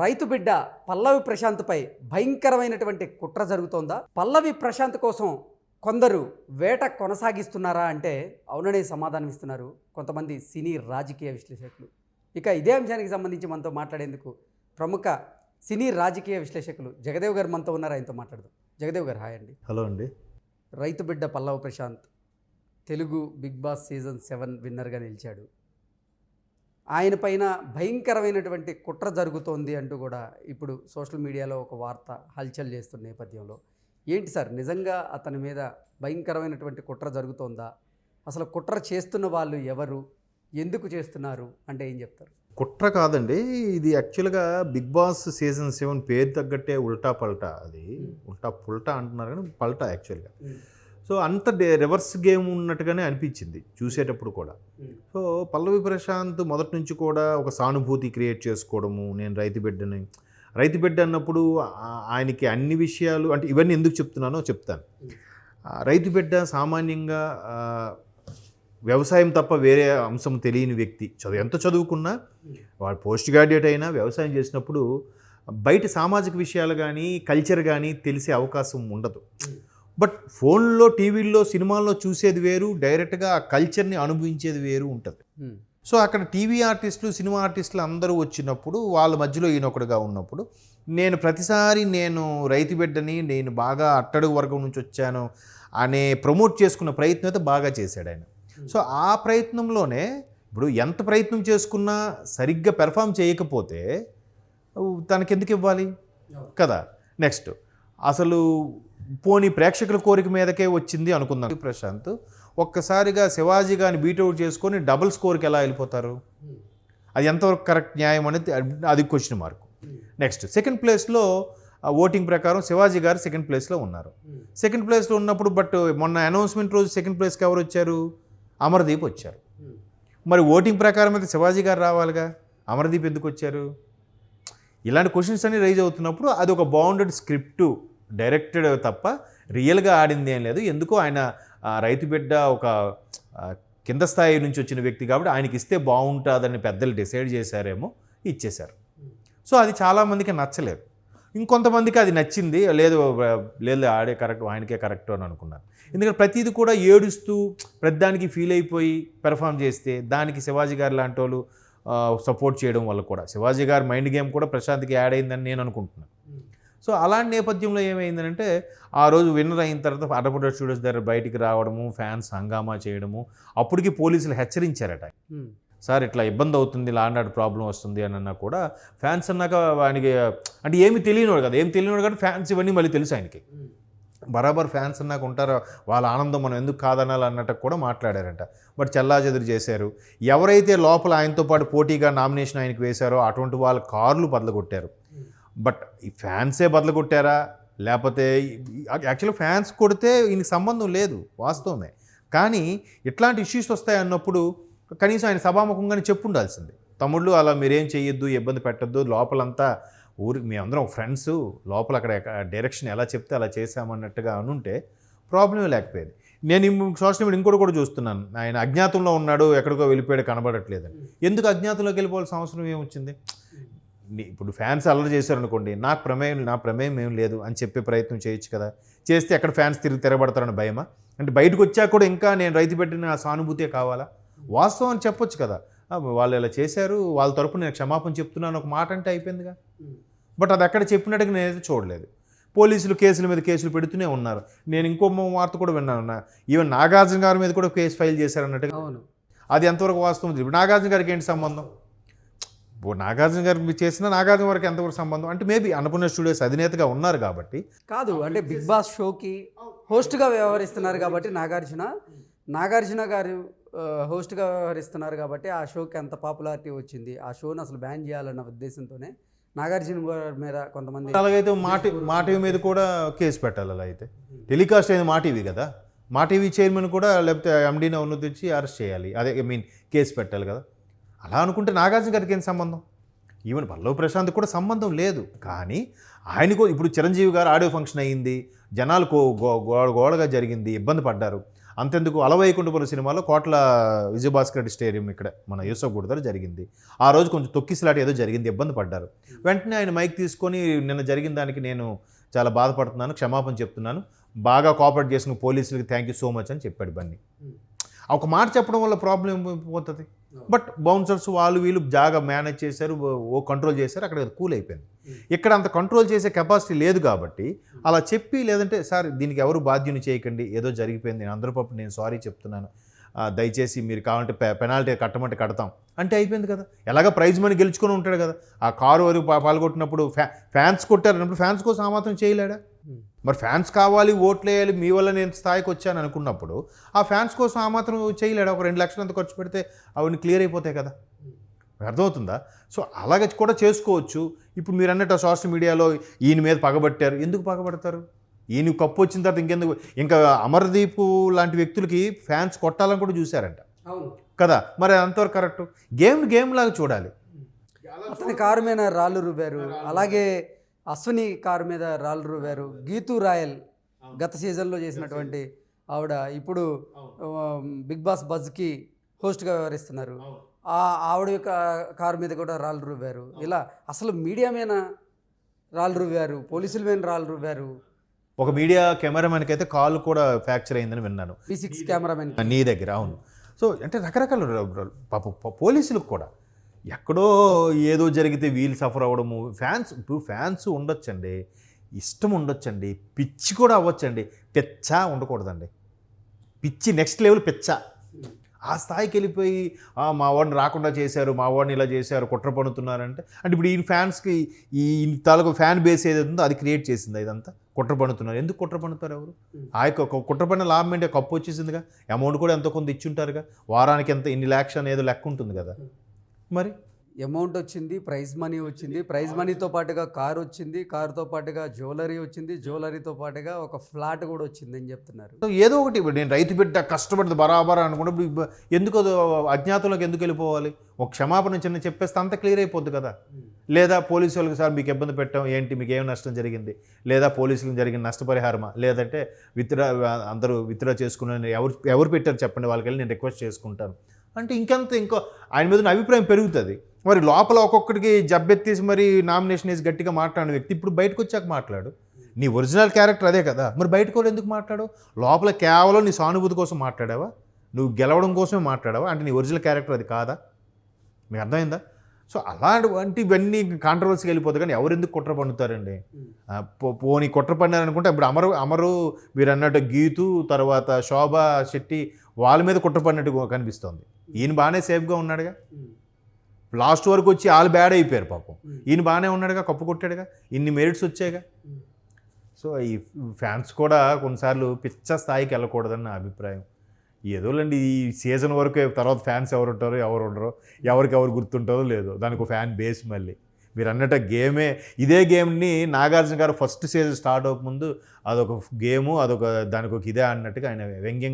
రైతు బిడ్డ పల్లవి ప్రశాంత్పై భయంకరమైనటువంటి కుట్ర జరుగుతోందా? పల్లవి ప్రశాంత్ కోసం కొందరు వేట కొనసాగిస్తున్నారా అంటే అవుననే సమాధానం ఇస్తున్నారు కొంతమంది సినీ రాజకీయ విశ్లేషకులు. ఇక ఇదే అంశానికి సంబంధించి మనతో మాట్లాడేందుకు ప్రముఖ సినీ రాజకీయ విశ్లేషకులు జగదేవ్ గారు మనతో ఉన్నారు ఆయనతో మాట్లాడదాం. జగదేవ్ గారు హాయ్ అండి. హలో అండి. రైతు బిడ్డ Pallava Prashant Telugu big boss season seven విన్నర్గా నిలిచాడు. ఆయన పైన భయంకరమైనటువంటి కుట్ర జరుగుతోంది అంటూ కూడా ఇప్పుడు సోషల్ మీడియాలో ఒక వార్త హల్చల్ చేస్తున్న నేపథ్యంలో. ఏంటి సార్? నిజంగా అతని మీద భయంకరమైనటువంటి కుట్ర జరుగుతోందా? అసలు కుట్ర చేస్తున్న వాళ్ళు ఎవరు? ఎందుకు చేస్తున్నారు? అంటే ఏం చెప్తారు? కుట్ర కాదండి. ఇది యాక్చువల్గా బిగ్ బాస్ సీజన్ సెవెన్ పేరు తగ్గట్టే ఉల్టా పల్టా అది. ఉల్టా పుల్టా అంటున్నారు కానీ పల్టా యాక్చువల్గా. సో అంత డే- రివర్స్ గేమ్ ఉన్నట్టుగానే అనిపించింది చూసేటప్పుడు కూడా. సో పల్లవి ప్రశాంత్ మొదటి నుంచి కూడా ఒక సానుభూతి క్రియేట్ చేసుకోవడము నేను రైతు బిడ్డని రైతు బిడ్డ అన్నప్పుడు ఆయనకి అన్ని విషయాలు అంటే ఇవన్నీ ఎందుకు చెప్తున్నానో చెప్తాను. రైతు బిడ్డ సామాన్యంగా వ్యవసాయం తప్ప వేరే అంశం తెలియని వ్యక్తి. చదువు ఎంత చదువుకున్నా వాడు పోస్ట్ గ్రాడ్యుయేట్ అయినా వ్యవసాయం చేసినప్పుడు బయట సామాజిక విషయాలు కానీ కల్చర్ కానీ తెలిసే అవకాశం ఉండదు. బట్ ఫోన్లో టీవీల్లో సినిమాల్లో చూసేది వేరు డైరెక్ట్గా ఆ కల్చర్ని అనుభవించేది వేరు ఉంటుంది. సో అక్కడ టీవీ ఆర్టిస్టులు సినిమా ఆర్టిస్టులు అందరూ వచ్చినప్పుడు వాళ్ళ మధ్యలో ఈయనొకడుగా ఉన్నప్పుడు నేను ప్రతిసారి నేను రైతు బిడ్డని నేను బాగా అట్టడుగు వర్గం నుంచి వచ్చాను అనే ప్రమోట్ చేసుకున్న ప్రయత్నం అయితే బాగా చేశాడు ఆయన. సో ఆ ప్రయత్నంలోనే ఇప్పుడు ఎంత ప్రయత్నం చేసుకున్నా సరిగ్గా పెర్ఫామ్ చేయకపోతే తనకెందుకు ఇవ్వాలి? కదా నెక్స్ట్. అసలు పోనీ ప్రేక్షకుల కోరిక మీదకే వచ్చింది అనుకుందాం. ప్రశాంత్ ఒక్కసారిగా శివాజీ గారిని బీటౌట్ చేసుకొని డబుల్ స్కోర్కి ఎలా వెళ్ళిపోతారు? అది ఎంతవరకు కరెక్ట్ న్యాయం అనేది అది క్వశ్చన్ మార్క్ నెక్స్ట్ సెకండ్ ప్లేస్లో ఓటింగ్ ప్రకారం శివాజీ గారు సెకండ్ ప్లేస్లో ఉన్నారు. సెకండ్ ప్లేస్లో ఉన్నప్పుడు బట్ మొన్న అనౌన్స్మెంట్ రోజు సెకండ్ ప్లేస్కి ఎవరు వచ్చారు? అమర్దీప్ వచ్చారు. మరి ఓటింగ్ ప్రకారం అయితే శివాజీ గారు రావాలిగా? అమర్దీప్ ఎందుకు వచ్చారు? ఇలాంటి క్వశ్చన్స్ అన్ని రైజ్ అవుతున్నప్పుడు అది ఒక బౌండెడ్ స్క్రిప్ట్ డైరెక్టెడ్ తప్ప రియల్గా ఆడింది ఏం లేదు. ఎందుకో ఆయన రైతు బిడ్డ ఒక కింద స్థాయి నుంచి వచ్చిన వ్యక్తి కాబట్టి ఆయనకి ఇస్తే బాగుంటుందని పెద్దలు డిసైడ్ చేశారేమో ఇచ్చేశారు. సో అది చాలామందికి నచ్చలేదు. ఇంకొంతమందికి అది నచ్చింది. లేదు లేదు ఆడే కరెక్ట్ ఆయనకే కరెక్ట్ అని అనుకున్నారు. ఎందుకంటే ప్రతిదీ కూడా ఏడుస్తూ ప్రతిదానికి ఫీల్ అయిపోయి పెర్ఫామ్ చేస్తే దానికి శివాజీ గారు లాంటి వాళ్ళు సపోర్ట్ చేయడం వల్ల కూడా. శివాజీ గారి మైండ్ గేమ్ కూడా ప్రశాంత్కి యాడ్ అయిందని నేను అనుకుంటున్నాను. సో అలాంటి నేపథ్యంలో ఏమైందంటే ఆ రోజు విన్నర్ అయిన తర్వాత అడపడ స్టూడియోస్ దగ్గర బయటికి రావడము ఫ్యాన్స్ హంగామా చేయడము అప్పటికి పోలీసులు హెచ్చరించారట. సార్ ఇట్లా ఇబ్బంది అవుతుంది లాండ్ ఆర్డర్ ప్రాబ్లం వస్తుంది అని అన్నా కూడా ఫ్యాన్స్ అన్నాక వానికి అంటే ఏమి తెలియనివాడు కదా. ఏం తెలియనివాడు కానీ ఫ్యాన్స్ ఇవన్నీ మళ్ళీ తెలుసు ఆయనకి. బరాబర్ ఫ్యాన్స్ అన్నాక ఉంటారో వాళ్ళ ఆనందం మనం ఎందుకు కాదనాలి అన్నట్టు కూడా మాట్లాడారంట. బట్ చెల్లాచెదురు చేశారు. ఎవరైతే లోపల ఆయనతో పాటు పోటీగా నామినేషన్ ఆయనకి వేశారో అటువంటి వాళ్ళ కార్లు బదలగొట్టారు బట్ ఈ ఫ్యాన్సే బదలగొట్టారా లేకపోతే యాక్చువల్గా ఫ్యాన్స్ కొడితే ఈయనకి సంబంధం లేదు వాస్తవమే. కానీ ఇట్లాంటి ఇష్యూస్ వస్తాయి అన్నప్పుడు కనీసం ఆయన సభాముఖంగానే చెప్పు ఉండాల్సింది తమ్ముళ్ళు అలా మీరేం చేయొద్దు ఇబ్బంది పెట్టద్దు లోపలంతా ఊరి మేమందరం ఫ్రెండ్స్ లోపల అక్కడ డైరెక్షన్ ఎలా చెప్తే అలా చేశామన్నట్టుగా అనుంటే ప్రాబ్లమే లేకపోయేది. నేను సోషల్ మీడియా ఇంకోటి కూడా చూస్తున్నాను. ఆయన అజ్ఞాతంలో ఉన్నాడు ఎక్కడికో వెళ్ళిపోయాడు కనబడట్లేదని. ఎందుకు అజ్ఞాతంలోకి వెళ్ళిపోవాల్సిన అవసరం ఏమొచ్చింది? వచ్చింది ఇప్పుడు ఫ్యాన్స్ అల్లరి చేశారనుకోండి నాకు ప్రమేయం నా ప్రమేయం ఏం లేదు అని చెప్పే ప్రయత్నం చేయొచ్చు కదా. చేస్తే ఎక్కడ ఫ్యాన్స్ తిరిగి తిరగబడతారని భయమా? అంటే బయటకు వచ్చాక కూడా ఇంకా నేను రైతు పెట్టిన ఆ సానుభూతే కావాలా? వాస్తవం అని చెప్పొచ్చు కదా. వాళ్ళు ఇలా చేశారు వాళ్ళ తరపున నేను క్షమాపణ చెప్తున్నాను ఒక మాట అంటే అయిపోయిందిగా. బట్ అది అక్కడ చెప్పినట్టుగా నేనైతే చూడలేదు. పోలీసులు కేసుల మీద కేసులు పెడుతూనే ఉన్నారు. నేను ఇంకో వార్త కూడా విన్నాను. ఈవెన్ నాగార్జున గారి మీద కూడా కేసు ఫైల్ చేశారన్నట్టుగా. అది ఎంతవరకు వాస్తవం? ఇప్పుడు నాగార్జున గారికి ఏంటి సంబంధం? నాగార్జున గారికి చేసిన నాగార్జున గారికి ఎంతవరకు సంబంధం? అంటే మేబీ అన్నపూర్ణ స్టూడియోస్ అధినేతగా ఉన్నారు కాబట్టి. కాదు అంటే బిగ్ బాస్ షోకి హోస్ట్గా వ్యవహరిస్తున్నారు కాబట్టి నాగార్జున. నాగార్జున గారు హోస్ట్గా వ్యవహరిస్తున్నారు కాబట్టి ఆ షోకి అంత పాపులారిటీ వచ్చింది. ఆ షోని అసలు బ్యాన్ చేయాలన్న ఉద్దేశంతోనే నాగార్జున గారి మీద కొంతమంది అలాగైతే మా టీ మా టీవీ మీద కూడా కేసు పెట్టాలి అలా అయితే. టెలికాస్ట్ అయింది మా టీవీ కదా. మా టీవీ చైర్మన్ కూడా లేకపోతే ఎండీని తెచ్చి అరెస్ట్ చేయాలి. అదే ఐ మీన్ కేసు పెట్టాలి కదా. అలా అనుకుంటే నాగార్జున గారికి ఏం సంబంధం? ఈవెన్ పల్లవ్ ప్రశాంత్ కూడా సంబంధం లేదు. కానీ ఆయనకు ఇప్పుడు చిరంజీవి గారు ఆడియో ఫంక్షన్ అయ్యింది. జనాలు కో- గో- గో- గోడగా జరిగింది. ఇబ్బంది పడ్డారు. అంతెందుకు అలవైకుంఠపురం సినిమాలో కోట్ల విజయభాస్కర్ రెడ్డి స్టేడియం ఇక్కడ మన యూసఫ్ గుడి దగ్గర జరిగింది. ఆ రోజు కొంచెం తొక్కిసలాట ఏదో జరిగింది. ఇబ్బంది పడ్డారు. వెంటనే ఆయన మైక్ తీసుకొని నిన్న జరిగిన దానికి నేను చాలా బాధపడుతున్నాను క్షమాపణ చెప్తున్నాను. బాగా కోఆపరేట్ చేసిన పోలీసులకి థ్యాంక్ యూ సో మచ్ అని చెప్పాడు బన్నీ. ఒక మాట చెప్పడం వల్ల ప్రాబ్లం పోతుంది. బట్ బౌన్సర్స్ వాళ్ళు వీళ్ళు జాగా మేనేజ్ చేశారు ఓ కంట్రోల్ చేశారు అక్కడ కూల్ అయిపోయింది. ఇక్కడ అంత కంట్రోల్ చేసే కెపాసిటీ లేదు కాబట్టి అలా చెప్పి లేదంటే సార్ దీనికి ఎవరు బాధ్యుని చేయకండి ఏదో జరిగిపోయింది నేను అందరి పప్పు నేను సారీ చెప్తున్నాను. దయచేసి మీరు కావాలంటే పె పెనాల్టీ కట్టమంటే కడతాం. అంటే అయిపోయింది కదా. ఎలాగ ప్రైజ్ మనీ గెలుచుకొని ఉంటాడు కదా. ఆ కారు వరకు పాల్గొట్టినప్పుడు ఫ్యా ఫ్యాన్స్ కొట్టారు. ఫ్యాన్స్ కోసం ఆ మాత్రం చేయలేడా? మరి ఫ్యాన్స్ కావాలి ఓట్లు వేయాలి మీ వల్ల నేను స్థాయికి వచ్చాను అనుకున్నప్పుడు ఆ ఫ్యాన్స్ కోసం ఆ మాత్రం చేయలేడా? ఒక రెండు లక్షలు అంత ఖర్చు పెడితే అవన్నీ క్లియర్ అయిపోతాయి కదా. అర్థమవుతుందా? సో అలాగే కూడా చేసుకోవచ్చు. ఇప్పుడు మీరు అన్నట్టు సోషల్ మీడియాలో ఈయన మీద పగబట్టారు. ఎందుకు పగబడతారు? ఈయన కప్పు వచ్చిన తర్వాత ఇంకెందుకు? ఇంకా అమర్దీప్ లాంటి వ్యక్తులకి ఫ్యాన్స్ కొట్టాలని కూడా చూశారంట. కదా? మరి అంతవరకు కరెక్ట్. గేమ్ గేమ్ లాగా చూడాలి అతని కారు మీద రాళ్ళు రువ్వారు. అలాగే అశ్విని కారు మీద రాళ్ళు రువ్వారు గీతూ రాయల్ గత సీజన్లో చేసినటువంటి ఆవిడ ఇప్పుడు బిగ్ బాస్ బజ్కి హోస్ట్గా వ్యవహరిస్తున్నారు. ఆ ఆవిడ యొక్క కారు మీద కూడా రాళ్ళు రువ్వారు ఇలా అసలు మీడియా మీద రాళ్ళు రువ్వారు పోలీసుల మీద రాళ్ళు రువ్వారు ఒక మీడియా కెమెరామెన్కి అయితే కాల్ కూడా ఫ్రాక్చర్ అయిందని విన్నాను. సిక్స్ కెమెరామెన్ నీ దగ్గర అవును. సో అంటే రకరకాల పాప పోలీసులకు కూడా ఎక్కడో ఏదో జరిగితే వీళ్ళు సఫర్ అవ్వడము. ఫ్యాన్స్ ఇప్పుడు ఫ్యాన్స్ ఉండొచ్చండి. ఇష్టం ఉండొచ్చండి. పిచ్చి కూడా అవ్వచ్చండి. పెచ్చ ఉండకూడదండి. పిచ్చి నెక్స్ట్ లెవెల్ పెచ్చ. ఆ స్థాయికి వెళ్ళిపోయి మా వాడిని రాకుండా చేశారు మా వాడిని ఇలా చేశారు కుట్ర పడుతున్నారంటే అంటే ఇప్పుడు ఈ ఫ్యాన్స్కి ఈ తాలూకు ఫ్యాన్ బేస్ ఏదైతే ఉందో అది క్రియేట్ చేసింది ఇదంతా. కుట్ర పడుతున్నారు ఎందుకు కుట్ర పడుతారు ఎవరు? ఆ యొక్క కుట్ర పడిన లాభం ఏంటి? కప్పు వచ్చేసిందిగా. అమౌంట్ కూడా ఎంతో కొంత ఇచ్చుంటారుగా. వారానికి ఎంత ఇన్ని ల్యాక్స్ అనేది లెక్క ఉంటుంది కదా. మరి? అమౌంట్ వచ్చింది ప్రైజ్ మనీ వచ్చింది. ప్రైజ్ మనీతో పాటుగా కారు వచ్చింది కారుతో పాటుగా జ్యువెలరీ వచ్చింది జ్యువెలరీతో పాటుగా ఒక ఫ్లాట్ కూడా వచ్చింది అని చెప్తున్నారు. సో ఏదో ఒకటి ఇప్పుడు నేను రైతు బిడ్డ కష్టపడింది బరాబరా అనుకున్నప్పుడు ఎందుకు అజ్ఞాతంలోకి ఎందుకు వెళ్ళిపోవాలి? ఒక క్షమాపణ చిన్న చెప్పేస్తే అంత క్లియర్ అయిపోద్ది కదా. లేదా పోలీసు వాళ్ళకి సార్ మీకు ఇబ్బంది పెట్టాం ఏంటి మీకు ఏం నష్టం జరిగింది? లేదా పోలీసులకు జరిగిన నష్టపరిహారమా? లేదంటే విత్డ్రా అందరూ విత్డ్రా చేసుకున్న ఎవరు ఎవరు పెట్టారు చెప్పండి వాళ్ళకి వెళ్ళి నేను రిక్వెస్ట్ చేసుకుంటాను. అంటే ఇంకెంత ఇంకో ఆయన మీద ఉన్న అభిప్రాయం పెరుగుతుంది. మరి లోపల ఒక్కొక్కడికి జబ్బెత్తేసి మరి నామినేషన్ వేసి గట్టిగా మాట్లాడిన వ్యక్తి ఇప్పుడు బయటకు వచ్చాక మాట్లాడు. నీ ఒరిజినల్ క్యారెక్టర్ అదే కదా. మరి బయటకు కూడా ఎందుకు మాట్లాడు లోపల కేవలం నీ సానుభూతి కోసం మాట్లాడావా? నువ్వు గెలవడం కోసమే మాట్లాడావా? అంటే నీ ఒరిజినల్ క్యారెక్టర్ అది కాదా? మీకు అర్థమైందా? సో అలాంటి ఇవన్నీ కాంట్రవర్సీకి వెళ్ళిపోతుంది కానీ ఎవరు ఎందుకు కుట్ర పండుతారండి? పో- పోనీ కుట్ర పండారనుకుంటే ఇప్పుడు అమరు అమరు మీరు అన్నట్టు గీతు తర్వాత శోభ శెట్టి వాళ్ళ మీద కుట్ర పడినట్టు కనిపిస్తోంది. ఈయన బాగానే సేఫ్గా ఉన్నాడుగా. లాస్ట్ వరకు వచ్చి వాళ్ళు బ్యాడ్ అయిపోయారు పాపం. ఈయన బాగానే ఉన్నాడుగా కప్పు కొట్టాడుగా ఇన్ని మెరిట్స్ వచ్చాయిగా. సో ఈ ఫ్యాన్స్ కూడా కొన్నిసార్లు పిచ్చ స్థాయికి వెళ్ళకూడదని నా అభిప్రాయం. ఏదోలండి ఈ సీజన్ వరకు తర్వాత ఫ్యాన్స్ ఎవరు ఉంటారో ఎవరు ఉండరు ఎవరికి ఎవరు గుర్తుంటారో లేదో. దానికి ఒక ఫ్యాన్ బేస్ మళ్ళీ. మీరు అన్నట్టు గేమే ఇదే గేమ్ని నాగార్జున గారు ఫస్ట్ సీజన్ స్టార్ట్ అవ్వకముందు అదొక గేము అదొక దానికి ఒక ఇదే అన్నట్టుగా ఆయన వ్యంగ్యం